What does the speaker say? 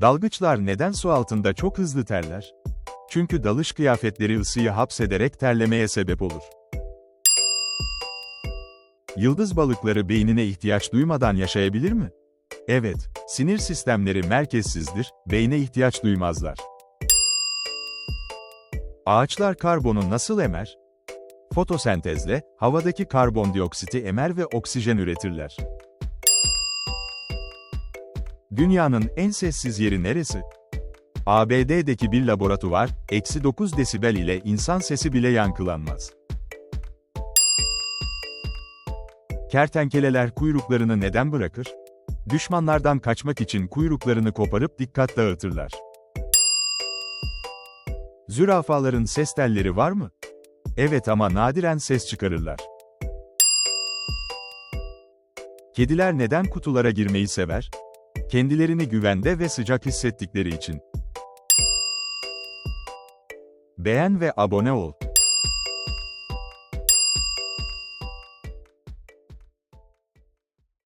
Dalgıçlar neden su altında çok hızlı terler? Çünkü dalış kıyafetleri ısıyı hapsederek terlemeye sebep olur. Yıldız balıkları beynine ihtiyaç duymadan yaşayabilir mi? Evet, sinir sistemleri merkezsizdir, beyne ihtiyaç duymazlar. Ağaçlar karbonu nasıl emer? Fotosentezle, havadaki karbondioksiti emer ve oksijen üretirler. Dünyanın en sessiz yeri neresi? ABD'deki bir laboratuvar, eksi 9 desibel ile insan sesi bile yankılanmaz. Kertenkeleler kuyruklarını neden bırakır? Düşmanlardan kaçmak için kuyruklarını koparıp dikkat dağıtırlar. Zürafaların ses telleri var mı? Evet ama nadiren ses çıkarırlar. Kediler neden kutulara girmeyi sever? Kendilerini güvende ve sıcak hissettikleri için. Beğen ve abone ol.